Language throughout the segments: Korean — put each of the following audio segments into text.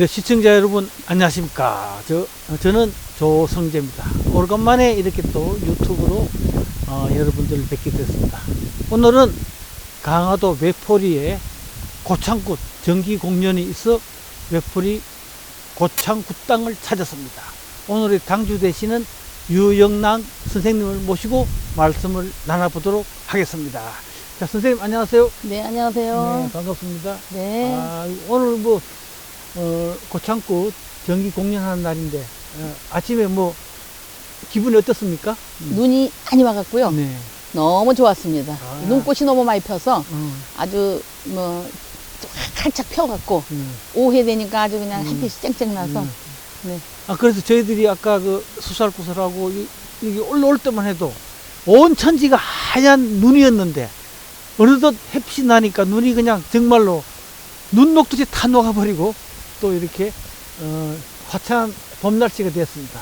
네, 시청자 여러분 안녕하십니까? 저 저는 조성재입니다. 오래간만에 이렇게 또 유튜브로 어, 여러분들을 뵙게 됐습니다. 오늘은 강화도 외포리에 고창굿 정기 공연이 있어 외포리 고창굿 땅을 찾았습니다. 오늘의 당주 되시는 유영란 선생님을 모시고 말씀을 나눠보도록 하겠습니다. 자, 선생님 안녕하세요. 네, 안녕하세요. 네, 반갑습니다. 네. 아, 오늘 뭐, 어, 고창꽃 정기 공연하는 날인데, 어, 아침에 뭐, 기분이 어떻습니까? 눈이 많이 와갖고요. 네. 너무 좋았습니다. 아. 눈꽃이 너무 많이 펴서 어, 아주 뭐 활짝 펴갖고 음, 오후되니까 아주 그냥 음. 햇빛이 쨍쨍 나서 음. 네. 아, 그래서 저희들이 아까 그 수살구슬하고 이- 이게 올라올 때만 해도 온 천지가 하얀 눈이었는데, 어느덧 햇빛이 나니까 눈이 그냥 정말로 눈 녹듯이 다 녹아버리고 또 이렇게, 어, 화창한 봄 날씨가 되었습니다.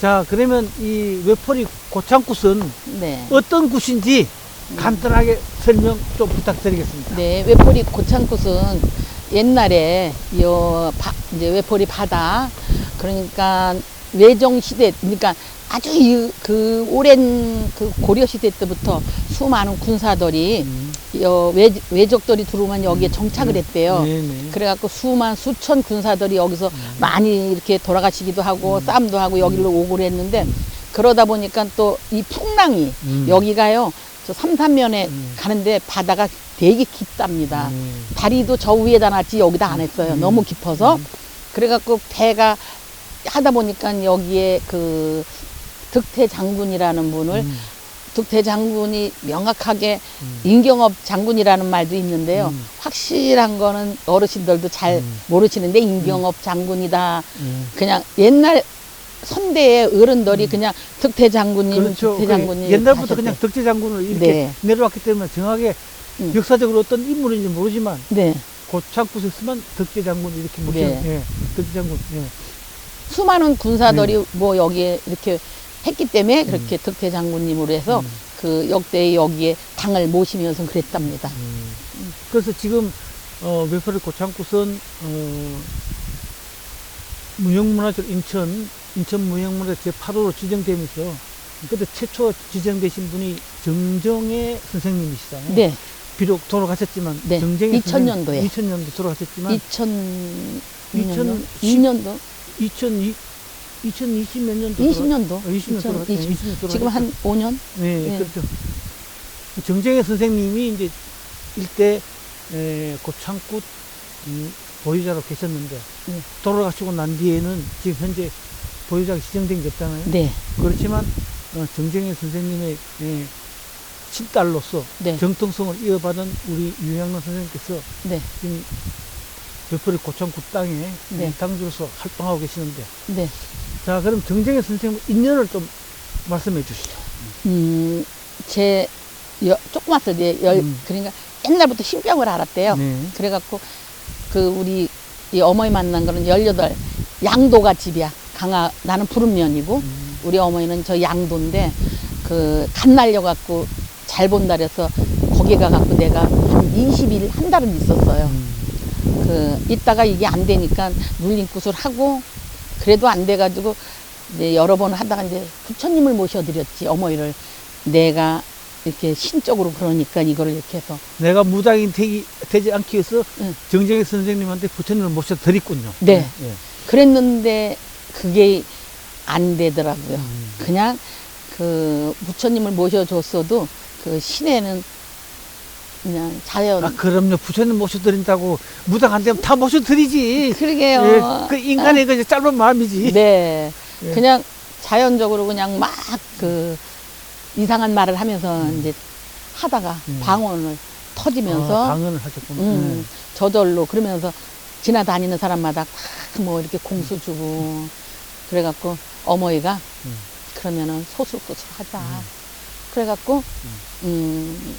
자, 그러면 이 외포리 고창꽃은 네. 어떤 굿인지 간단하게 설명 좀 부탁드리겠습니다. 네, 외포리 고창꽃은 옛날에 요 바, 이제 외포리 바다 그러니까 외정 시대 그러니까 아주 이- 그 오랜 그 고려 시대 때부터 수많은 군사들이 음, 여 외, 외적들이 들어오면 여기에 정착을 했대요. 네네. 그래갖고 수만 수천 군사들이 여기서 음. 많이 이렇게 돌아가시기도 하고 싸움도 하고 여기로 오고를 했는데 그러다 보니까 또 이 풍랑이 음. 여기가요 저 삼산면에 음. 가는데 바다가 되게 깊답니다. 음. 다리도 저 위에다 놨지 여기다 안 했어요. 음. 너무 깊어서 음. 그래갖고 배가 하다 보니까 여기에 그 득태 장군이라는 분을 음. 득태 장군이 명확하게 음. 임경업 장군이라는 말도 있는데요. 음. 확실한 거는 어르신들도 잘 음. 모르시는데 임경업 장군이다. 음. 그냥 옛날 선대의 어른들이 그냥 득태 장군님, 그렇죠. 그 장군님 옛날부터 하셨대. 그냥 덕재 장군을 이렇게 네. 내려왔기 때문에 정확하게 음. 역사적으로 어떤 인물인지 모르지만 네. 있으면 덕재 장군 이렇게 모시는 네. 예, 덕재 장군. 예. 수많은 군사들이 음. 뭐 여기에 이렇게 했기 때문에 그렇게 득태 장군님으로 해서 음. 그 역대 여기에 당을 모시면서 그랬답니다. 음. 그래서 지금 어, 외포리 고창굿은 어, 무형문화재 인천 인천 무형문화재 제 8호로 지정되면서 그때 최초 지정되신 분이 정정혜 선생님이시잖아요. 네. 비록 돌아가셨지만 네. 정정혜 2000년도 에. 2000년도 돌아가셨지만 2000년도? 2010 2년도? 2002 2020 몇 년도 20년도? 20년 돌아 2020. 20년 돌아 지금 한 5년? 네, 네. 그렇죠. 정정혜 선생님이 이제 일대 에, 고창굿 음, 보유자로 계셨는데 네. 돌아가시고 난 뒤에는 지금 현재 보유자가 지정된 게 없잖아요. 네. 그렇지만 어, 정정혜 선생님의 에, 친딸로서 네. 정통성을 이어받은 우리 유양란 선생님께서 네. 지금 외포리 고창굿 땅에 네. 당주로서 활동하고 계시는데 네. 자 그럼 정정혜 선생님 인연을 좀 말씀해 주시죠. 음, 제, 여, 조그맣을 때, 열, 음. 그러니까 옛날부터 신병을 알았대요. 네. 그래갖고, 그, 우리, 이 어머니 만난 거는 18, 양도가 집이야. 강화, 나는 푸른면이고, 음. 우리 어머니는 저 양도인데, 그, 간 날려 갖고, 잘 본다 그래서, 거기 가 갖고 내가 한 20일, 한 달은 있었어요. 음. 그 있다가 이게 안 되니까 물림굿을 하고 그래도 안 돼가지고 이제 여러 번 하다가 이제 부처님을 모셔드렸지 어머니를 내가 이렇게 신적으로 그러니까 이거를 이렇게 해서 내가 무당이 되기, 되지 않기 위해서 응. 정정혜 선생님한테 부처님을 모셔 드렸군요. 네. 예. 그랬는데 그게 안 되더라고요. 음. 그냥 그 부처님을 모셔줬어도 그 신에는 그냥 자연 아, 그럼요. 부처님 모셔 드린다고 무당 안 되면 다 모셔 드리지. 그러게요. 예. 그 인간의 그 짧은 마음이지. 네. 예. 그냥 자연적으로 그냥 막 그 이상한 말을 하면서 이제 하다가 음. 방언을 터지면서 아, 방언을 하셨군요. 음, 저절로 그러면서 지나다니는 사람마다 다뭐 이렇게 공수 주고 그래갖고 어머니가 음. 그러면은 소술구슬 하자. 그래갖고 음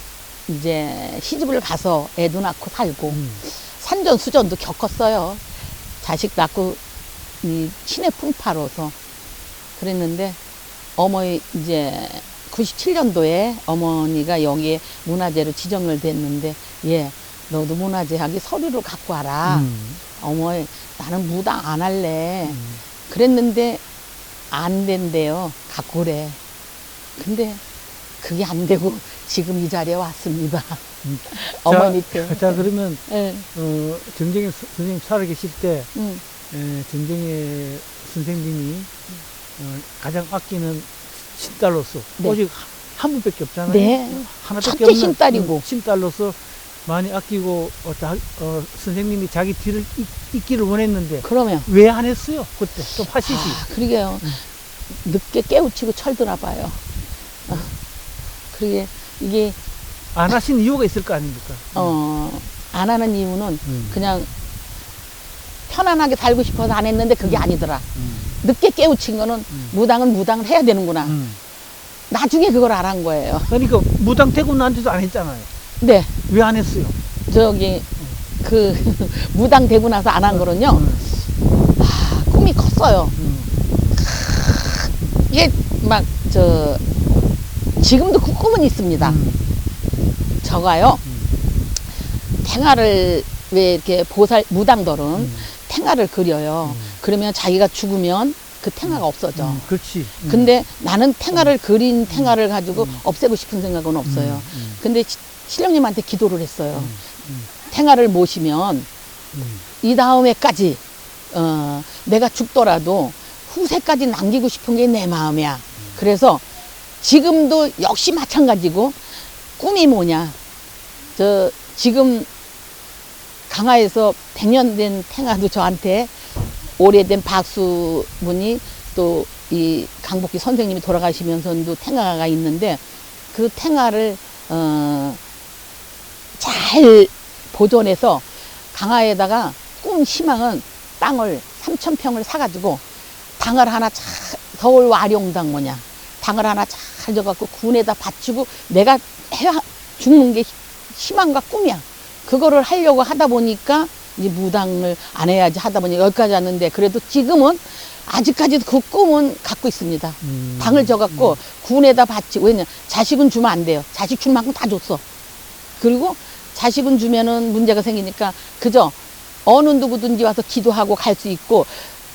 이제 시집을 가서 애도 낳고 살고 음. 산전수전도 겪었어요. 자식 낳고 이 신의 풍파로서 그랬는데 어머니 이제 97년도에 어머니가 여기에 문화재로 지정을 됐는데 예 너도 문화재학이 서류를 갖고 와라. 음. 어머니 나는 무당 안 할래. 음. 그랬는데 안 된대요. 갖고 그래. 근데 그게 안 되고 지금 이 자리에 왔습니다. 음. 어머니 자. 자 그러면 예. 어, 정정혜 스- 선생님 살아 계실 때 음. 에, 정정혜 선생님이 어, 가장 아끼는 신딸로서 네. 오직 한- 한 분밖에 없잖아요. 네. 하나밖에 없는 신딸이고. 음, 신딸로서 많이 아끼고 어, 자, 어, 선생님이 자기 뒤를 잇, 잇기를 원했는데 그러면 왜 안 했어요? 그때 좀 하시지. 아, 그러게요. 늦게 깨우치고 철드나 봐요. 어. 그게 이게 안 하신 이유가 있을 거 아닙니까? 어, 안 하는 이유는 음. 그냥 편안하게 살고 싶어서 안 했는데 그게 아니더라. 음. 늦게 깨우친 거는 음. 무당은 무당을 해야 되는구나. 음. 나중에 그걸 알은 거예요. 그러니까 무당 되고 난데도 안 했잖아요. 네, 왜 안 했어요? 저기 그 무당 되고 나서 안 한 거는요. 음. 아, 꿈이 컸어요. 음. 이게 막 저 지금도 그 꿈은 있습니다. 음. 저가요. 음. 탱화를 왜 이렇게 보살 무당들은 음. 탱화를 그려요. 음. 그러면 자기가 죽으면 그 탱화가 없어져. 음, 그렇지. 음. 근데 나는 탱화를 그린 탱화를 가지고 음. 없애고 싶은 생각은 없어요. 음, 근데 시- 신령님한테 기도를 했어요. 탱화를 모시면 음. 이 다음에까지 어, 내가 죽더라도 후세까지 남기고 싶은 게 내 마음이야. 그래서 지금도 역시 마찬가지고 꿈이 뭐냐. 저 지금 강화에서 100년 된 탱화도 저한테 오래된 박수분이 또 이 강복기 선생님이 돌아가시면서도 탱화가 있는데 그 탱화를 어, 잘 보존해서 강화에다가 꿈 희망은 땅을 3천 평을 사가지고 당을 하나 잘 서울 와룡당 뭐냐 당을 하나 잘 져갖고 군에다 바치고 내가 해 죽는 게 희망과 꿈이야. 그거를 하려고 하다 보니까 이제 무당을 안 해야지 하다 보니 여기까지 왔는데 그래도 지금은 아직까지도 그 꿈은 갖고 있습니다. 음. 당을 져갖고 군에다 바치고 왜냐 자식은 주면 안 돼요. 자식 줄 만큼 다 줬어. 그리고 자식은 주면은 문제가 생기니까 그저 어느 누구든지 와서 기도하고 갈 수 있고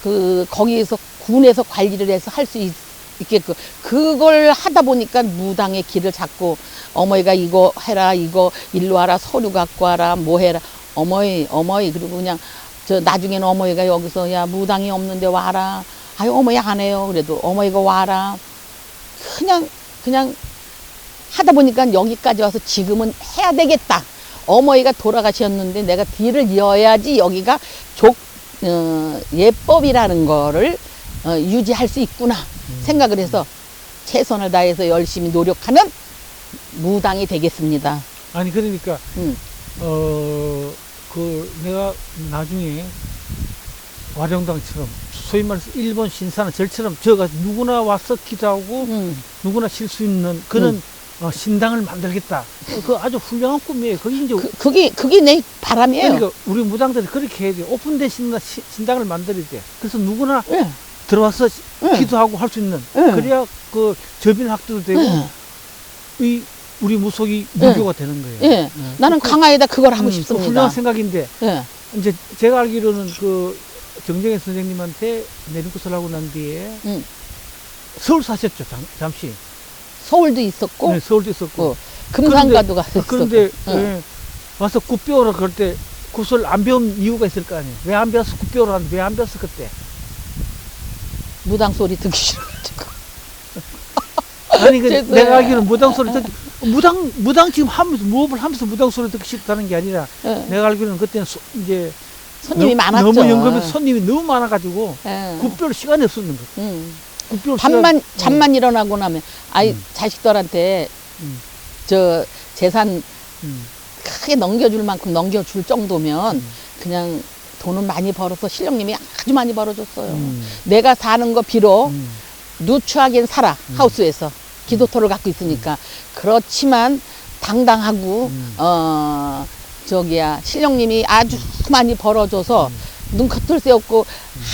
그 거기에서 군에서 관리를 해서 할 수 있 게끔 그걸 하다 보니까 무당의 길을 잡고 어머니가 이거 해라 이거 일로 와라 서류 갖고 와라 뭐 해라. 어머니 어머니 그리고 그냥 저 나중에는 어머니가 여기서 야 무당이 없는데 와라. 아유 어머니 안 해요. 그래도 어머니가 와라. 그냥 그냥 하다 보니까 여기까지 와서 지금은 해야 되겠다. 어머니가 돌아가셨는데 내가 뒤를 이어야지 여기가 족 어, 예법이라는 거를 어, 유지할 수 있구나 생각을 해서 최선을 다해서 열심히 노력하는 무당이 되겠습니다. 아니 그러니까 음. 어그 내가 나중에 와룡당처럼 소위 말해서 일본 신사는 절처럼 저가 누구나 와서 기도하고 음. 누구나 쉴 수 있는 그런 어, 신당을 만들겠다. 그 아주 훌륭한 꿈이에요. 그게 이제 그, 그게 그게 내 바람이에요. 그러니까 우리 무당들이 그렇게 해야 돼. 오픈된 신당, 신당을 만들어야 돼. 그래서 누구나 예. 들어와서 시- 응. 기도하고 할 수 있는 응. 그래야 그 접인 학도도 되고 예. 이 우리 무속이 무교가 되는 거예요. 예. 네. 나는 그- 강화에다 그걸 하고 음, 그 싶습니다. 훌륭한 생각인데 예. 이제 제가 알기로는 그 정정혜 선생님한테 내리고설 하고 난 뒤에 음. 서울 사셨죠 잠, 잠시 서울도 있었고 네, 서울도 있었고 어, 금산가도 갔었고. 그런데 응. 예, 와서 굿 배우라 그럴 때 굿을 안 배운 이유가 있을 거 아니에요 왜 안 배웠어 굿 배우라 하는데 왜 안 배웠어 그때 무당 소리 듣기 싫어가지고. 아니 그 죄송해요. 내가 알기로는 무당 소리 듣기 무당 무당 지금 하면서 무업을 하면서 무당 소리 듣기 싫다는 게 아니라 예. 내가 알기로는 그때는 소- 이제 손님이 너무- 많았죠. 너무 연금에 손님이 너무 많아가지고 예. 굿배울 시간이 없었는 거예요 음. 잠만 시간- 잠만 일어나고 나면 아이 음. 자식들한테 음. 저 재산 음. 크게 넘겨줄 만큼 넘겨줄 정도면 음. 그냥 돈은 많이 벌어서 실령님이 아주 많이 벌어줬어요. 음. 내가 사는 거 비록 음. 누추하긴 살아 하우스에서. 기도터를 갖고 있으니까. 그렇지만 당당하고 음. 어 저기야 실령님이 아주 많이 벌어줘서 눈 커틀 새 없고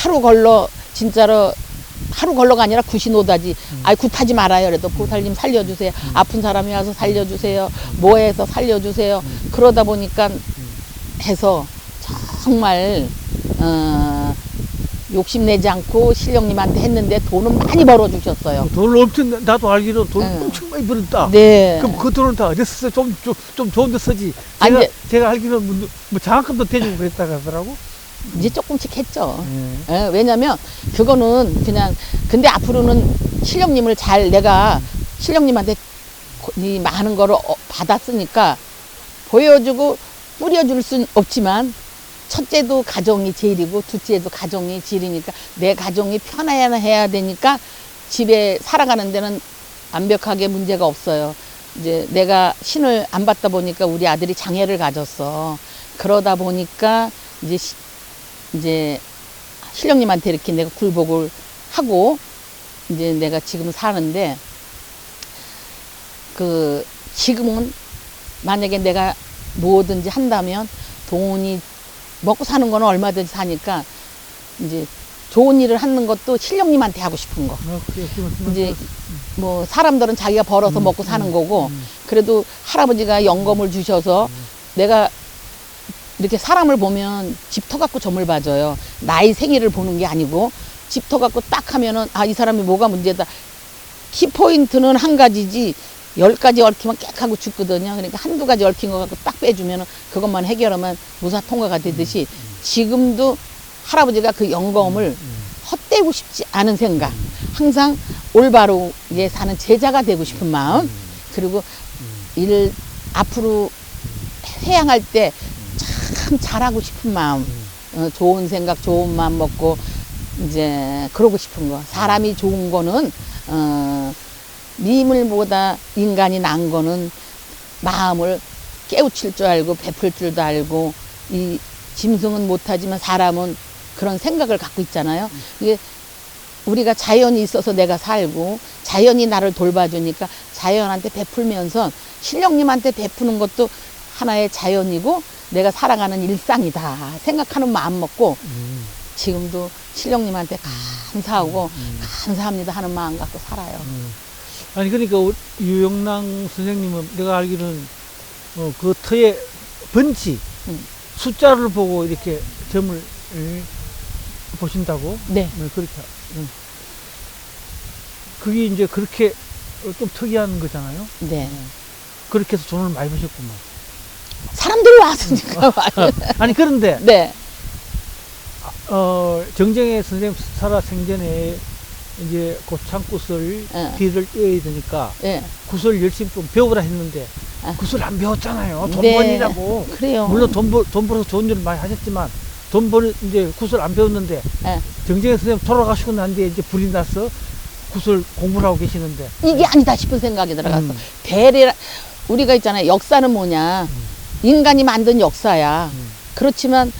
하루 걸러 진짜로 하루 걸러가 아니라 굿이 노다지. 아이 굿하지 말아요. 그래도 보살님 살려주세요. 아픈 사람이 와서 살려주세요. 뭐해서 살려주세요. 그러다 보니까 해서 정말 어, 욕심내지 않고 신령님한테 했는데 돈은 많이 벌어주셨어요. 돈을 엄청 나도 알기로 돈 네. 엄청 많이 벌었다. 네. 그럼 그 돈을 다 어디서 써? 좀, 좀, 좀 좋은 데 쓰지. 아니, 제가, 근데- 제가 알기로 뭐, 뭐 장학금도 대주고 그랬다고 하더라고. 이제 조금씩 했죠. 예. 예, 왜냐면 그거는 그냥 근데 앞으로는 신령님을 잘 내가 신령님한테 고- 이 많은 거를 어, 받았으니까 보여주고 뿌려줄 순 없지만 첫째도 가정이 제일이고 둘째도 가정이 제일이니까 내 가정이 편해야 되니까 집에 살아가는 데는 완벽하게 문제가 없어요. 이제 내가 신을 안 받다 보니까 우리 아들이 장애를 가졌어. 그러다 보니까 이제 시- 이제 신령님한테 이렇게 내가 굴복을 하고 이제 내가 지금 사는데 그 지금은 만약에 내가 뭐든지 한다면 돈이 먹고 사는 거는 얼마든지 사니까 이제 좋은 일을 하는 것도 신령님한테 하고 싶은 거. 말씀 이제. 뭐 사람들은 자기가 벌어서 음, 먹고 사는 음, 거고 음. 그래도 할아버지가 영검을 주셔서 내가 이렇게 사람을 보면 집터 갖고 점을 봐줘요. 나이 생일을 보는 게 아니고 집터 갖고 딱 하면은 아 이 사람이 뭐가 문제다. 키 포인트는 한 가지지 열 가지 얽히면 깨끗하고 죽거든요. 그러니까 한두 가지 얽힌 거 갖고 딱 빼주면은 그것만 해결하면 무사 통과가 되듯이 지금도 할아버지가 그 영검을 헛되고 싶지 않은 생각. 항상 올바르게 사는 제자가 되고 싶은 마음. 그리고 일 앞으로 회양할 때 참 잘하고 싶은 마음. 어, 좋은 생각, 좋은 마음 먹고 이제 그러고 싶은 거. 사람이 좋은 거는 어, 미물보다 인간이 난 거는 마음을 깨우칠 줄 알고 베풀 줄도 알고 이 짐승은 못하지만 사람은 그런 생각을 갖고 있잖아요. 이게 우리가 자연이 있어서 내가 살고 자연이 나를 돌봐주니까 자연한테 베풀면서 신령님한테 베푸는 것도 하나의 자연이고 내가 살아가는 일상이다 생각하는 마음 먹고 음, 지금도 신령님한테 감사하고 음, 감사합니다 하는 마음 갖고 살아요. 음. 아니 그러니까 유영랑 선생님은 내가 알기로는 어, 그 터의 번지 음. 숫자를 보고 이렇게 점을 예, 보신다고 네. 네, 그렇게 응. 그게 이제 그렇게 어, 좀 특이한 거잖아요. 네. 그렇게 해서 돈을 많이 버셨구만. 사람들이 왔으니까 와요. 아니 그런데 네. 어, 정정의 선생님 살아 생전에 이제 고창굿을 예. 뒤를 떼야 되니까 네. 굿을 열심히 좀 배우라 했는데 아. 굿을 안 배웠잖아요. 돈 네. 번이라고. 그래요. 물론 돈, 벌, 돈 벌어서 좋은 일을 많이 하셨지만 돈 버는 이제 굿을 안 배웠는데 예. 정정의 선생님 돌아가시고 난 뒤에 이제 불이 나서 굿을 공부를 하고 계시는데 이게 아니다 싶은 생각이 들어가서 음. 배려 우리가 있잖아요. 역사는 뭐냐. 인간이 만든 역사야. 음. 그렇지만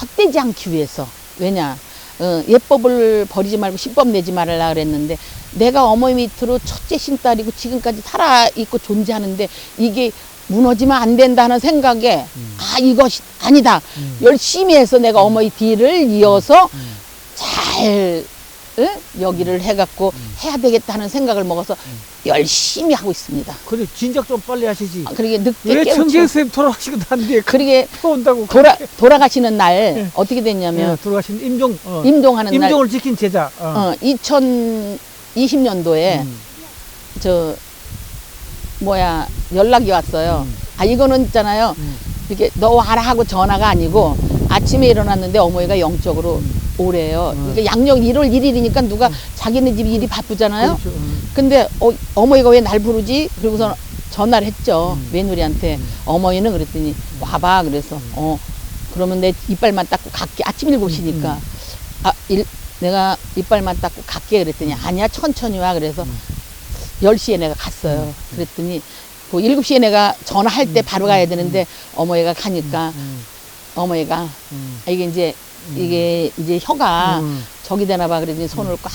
헛되지 않기 위해서. 왜냐. 어, 예법을 버리지 말고 신법 내지 말라 그랬는데 내가 어머니 밑으로 첫째 신딸이고 지금까지 살아있고 존재하는데 이게 무너지면 안 된다는 생각에 음. 아 이것이 아니다 음. 열심히 해서 내가 어머니 뒤를 이어서 음. 잘 응? 여기를 해갖고 해야 되겠다는 생각을 먹어서 열심히 하고 있습니다. 그래 진작 좀 빨리 하시지. 아, 그러게 늦게 왜 깨우쳐. 정재현 선생님 돌아가시고 난 뒤에 그러게 온다고 돌아 돌아가시는 날 예. 어떻게 됐냐면 돌아가신 임종 어, 임종하는 날 임종을 지킨 제자. 어. 어, 2020년도에 음. 저 뭐야 연락이 왔어요. 음. 아 이거는 있잖아요. 음. 이렇게 너 와라 하고 전화가 아니고 아침에 일어났는데 어머니가 영적으로 오래요. 음. 그러니까 양력 1월 1일이니까 누가 자기네 집 일이 바쁘잖아요. 그렇죠. 음. 근데 어, 어머니가 왜 날 부르지? 그리고서 전화를 했죠. 음. 며느리한테. 어머니는 그랬더니 와봐. 그래서 어 그러면 내 이빨만 닦고 갈게. 아침 일곱 시니까 음. 아 일, 내가 이빨만 닦고 갈게. 그랬더니 아니야 천천히 와. 그래서 음. 10시에 내가 갔어요. 그랬더니 그 7시에 내가 전화할 때 바로 가야 되는데 어머니가 가니까 음. 어머니가 음. 아, 이게 이제 이게 이제 혀가 음. 저기 되나 봐 그랬더니 손을 꽉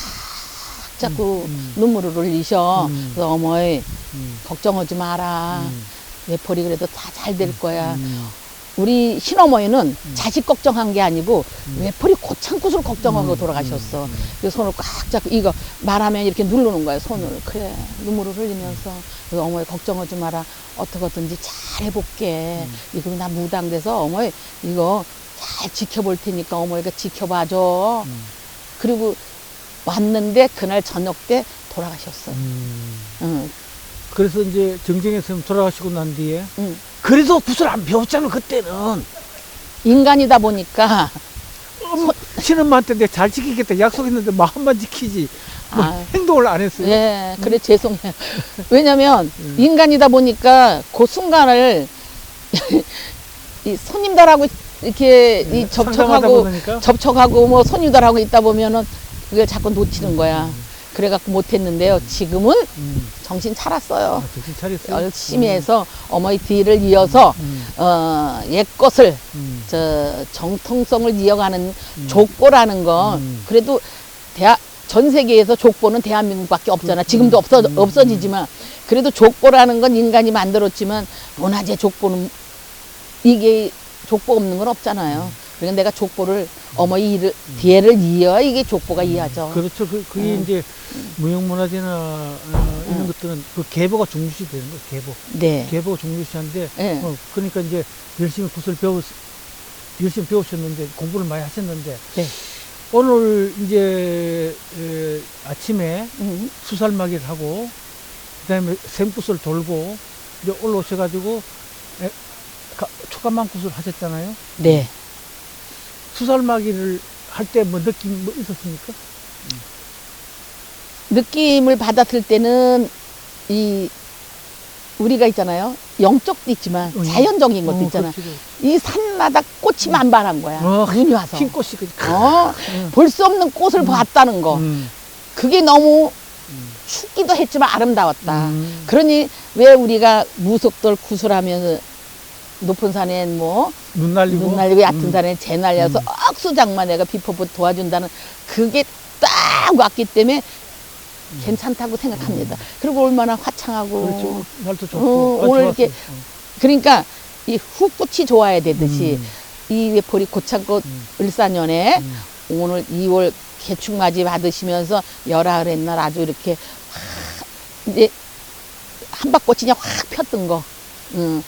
잡고 음. 눈물을 흘리셔. 음. 그래서 어머니 음. 걱정하지 마라. 음. 외톨이 그래도 다 잘 될 거야. 음. 우리 신어머니는 자식 걱정한 게 아니고 외톨이 고창굿을 걱정하고 음. 돌아가셨어. 음. 그래서 손을 꽉 잡고 이거 말하면 이렇게 누르는 거예요. 손을 그래 눈물을 흘리면서 그래서 어머니 걱정하지 마라. 어떻게든지 잘 해볼게. 음. 이거 나 무당돼서 어머니 이거 잘 지켜볼 테니까 어머니가 지켜봐줘. 음. 그리고 왔는데 그날 저녁 때 돌아가셨어. 음. 응, 그래서 이제 정정혜 선생님 돌아가시고 난 뒤에 응. 그래도 구슬 안 배웠잖아 그때는 인간이다 보니까 신엄마한테 내가 잘 지키겠다 약속했는데 마음만 지키지 뭐 아. 행동을 안 했어요 예, 그래 죄송해요. 왜냐면 음. 인간이다 보니까 그 순간을 이 손님들하고 이렇게 이 네, 상담하다 접촉하고 보니까 접촉하고 뭐 손님들하고 있다 보면은 그걸 자꾸 놓치는 거야. 그래갖고 못했는데요. 지금은 음. 정신 차렸어요. 아, 정신 차렸어요 열심히 해서 어머니 뒤를 이어서 음. 어, 옛 것을 음. 저 정통성을 이어가는 음. 족보라는 건 음. 그래도 대하, 전 세계에서 족보는 대한민국밖에 없잖아. 음. 지금도 없어 음. 없어지지만 그래도 족보라는 건 인간이 만들었지만 문화재 족보는 이게 족보 없는 건 없잖아요. 그러니까 내가 족보를 어머니 일을 뒤에를 이어야 이게 족보가 이어져. 그렇죠 그, 그게 음. 이제 무형문화재나 어, 이런 것들은 그 계보가 중요시 되는 거예요 계보 네. 계보가 중요시한데 예. 어, 그러니까 이제 열심히 구슬 배우 열심히 배우셨는데 공부를 많이 하셨는데 네. 오늘 이제 에, 아침에 음. 수살마기를 하고 그다음에 샘굿을 돌고 이제 올라오셔가지고 에, 가- 초가망굿을 하셨잖아요. 네. 수살마기를 할 때 뭐 느낌 뭐 있었습니까? 느낌을 받았을 때는 이 우리가 있잖아요. 영적도 있지만 음. 자연적인 것도 어, 있잖아. 그렇지, 그렇지. 이 산마다 꽃이 만발한 거야. 어, 눈이 와서. 흰 꽃이 그. 어, 음. 볼수 없는 꽃을 봤다는 거. 음. 그게 너무 음. 춥기도 했지만 아름다웠다. 음. 그러니 왜 우리가 무속들 구슬하면서 높은 산엔 뭐 눈 날리고. 눈 날리고 얕은 음. 산에 재 날려서 음. 억수장만 내가 비포보 도와준다는 그게 딱 왔기 때문에 괜찮다고 생각합니다. 그리고 얼마나 화창하고 음. 그렇죠. 날도 좋고. 어, 아, 오늘 좋았어요. 이렇게 어. 그러니까 이 후꽃이 좋아야 되듯이 음. 이 외포리 고창꽃 음. 을사년에 음. 오늘 2월 개축맞이 받으시면서 열흘의 날 아주 이렇게 확 이제 한박꽃이 그냥 확 폈던 거. 음,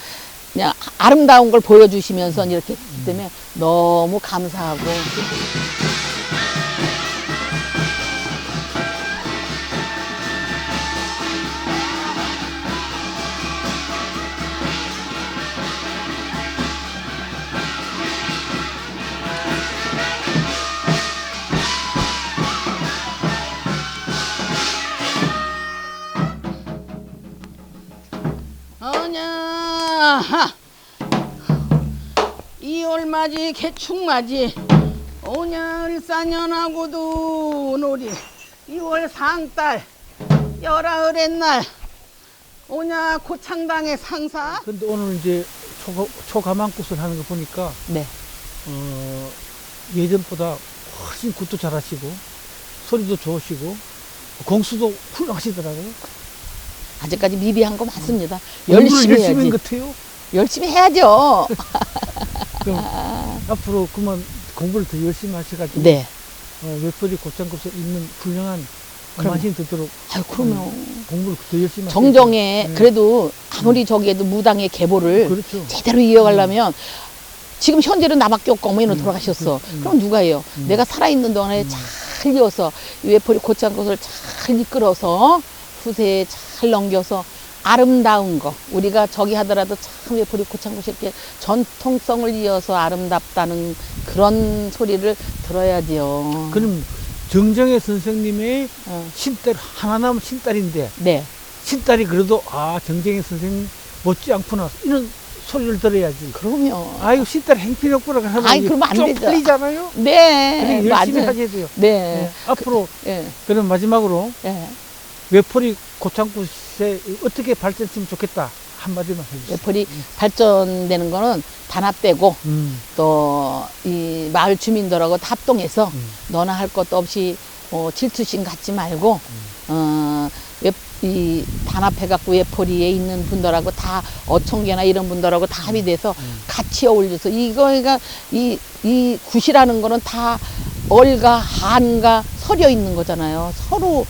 그냥 아름다운 걸 보여주시면서 이렇게 했기 때문에 너무 감사하고. 2월 맞이 개축 맞이 오냐 일사년하고도 놀이. 2월 상달 열하을의 날 오냐 고창당의 상사? 근데 오늘 이제 초, 초가망굿을 하는 거 보니까 네. 어, 예전보다 훨씬 굿도 잘하시고 소리도 좋으시고 공수도 훌륭하시더라고요. 아직까지 미비한 거 공부를 열심히 열심히 한 해야지. 것 같아요. 열심히 해야죠 그럼 앞으로 그만 공부를 더 열심히 하셔가지고 네 어, 외벌이 곧장급서 있는 훌륭한 그럼요. 만신 되도록 아유 그러면 공부를 더 열심히 하셔야 정정에 네. 그래도 아무리 저기에도 무당의 계보를 그렇죠. 제대로 이어가려면 지금 현재는 나밖에 없고 어머니는 음, 돌아가셨어. 음, 음. 그럼 누가 해요? 음. 내가 살아있는 동안에 음. 잘 이어서 이 외포리 고창 것을 잘 이끌어서 후세에 잘 넘겨서 아름다운 거 우리가 저기 하더라도 참 외포리 고창 것이 이렇게 전통성을 이어서 아름답다는 그런 소리를 들어야지요. 그럼 정정혜 선생님의 어, 신딸 하나 남은 신딸인데 네. 신딸이 그래도 아 정정혜 선생님 못지 않구나 이런 소리를 들어야지. 그러면 아이고 신딸 행필없구나 하면 아이, 이게 그러면 안좀 되죠. 풀리잖아요. 네. 열심히 맞아요. 하셔야 돼요. 네. 네. 앞으로 예. 그럼 마지막으로 예. 외포리 고창굿에 어떻게 발전했으면 좋겠다 한마디만 해주세요. 외폴이 발전되는 거는 단합되고 음, 또이 마을 주민들하고 다 합동해서 음. 너나 할 것도 없이 어, 질투심 갖지 말고 어, 외, 이 단합해갖고 외포리에 있는 분들하고 다 어청계나 이런 분들하고 다 합의돼서 음. 같이 어울려서 이거가 이, 이 굿이라는 거는 다 얼과 한과 서려 있는 거잖아요. 서로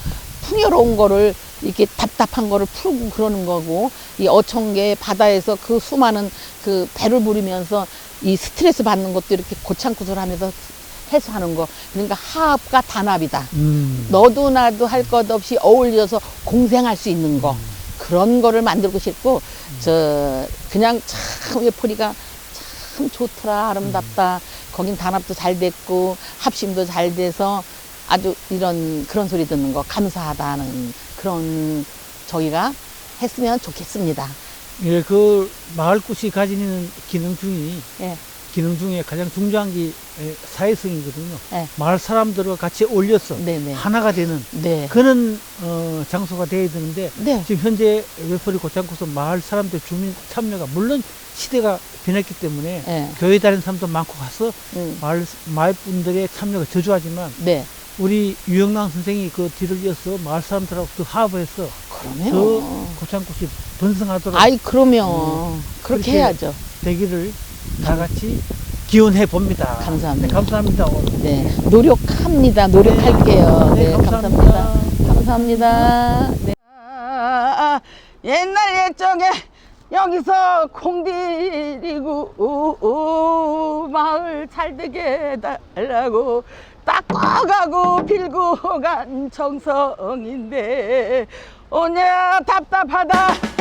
풍요로운 거를 이렇게 답답한 거를 풀고 그러는 거고 이 어청계 바다에서 그 수많은 그 배를 부리면서 이 스트레스 받는 것도 이렇게 고창구설하면서 해소하는 거. 그러니까 하합과 단합이다. 음. 너도 나도 할 것 없이 어울려서 공생할 수 있는 거. 그런 거를 만들고 싶고 저 그냥 참 외포리가 참 좋더라. 아름답다. 거긴 단합도 잘 됐고 합심도 잘 돼서 아주 이런 그런 소리 듣는 거 감사하다는 그런 저희가 했으면 좋겠습니다. 예, 그 마을꽃이 가지는 기능 중이 예, 기능 중에 가장 중요한 게 예, 사회성이거든요. 예. 마을 사람들과 같이 어울려서 네네. 하나가 되는 네. 그런 어, 장소가 돼야 되는데 네. 지금 현재 외포리 고창고서 마을 사람들 주민 참여가 물론 시대가 변했기 때문에 예. 교회 다니는 사람도 많고 가서 음, 마을 마을 분들의 참여가 저조하지만 네. 우리 유영랑 선생이 그 뒤를 이어서 마을 사람들하고 그 합해서 그러면 저 고창꽃이 번성하도록 아이 그러면 그렇게 그렇게 해야죠. 되기를 다 같이 기원해 봅니다. 감사합니다. 네, 감사합니다. 오늘. 네, 노력합니다. 노력할게요. 네, 네, 감사합니다. 감사합니다. 네. 아, 옛날 옛적에 여기서 콩디리고 마을 잘 되게 해달라고 닦아가고 빌고 간 정성인데 오냐 답답하다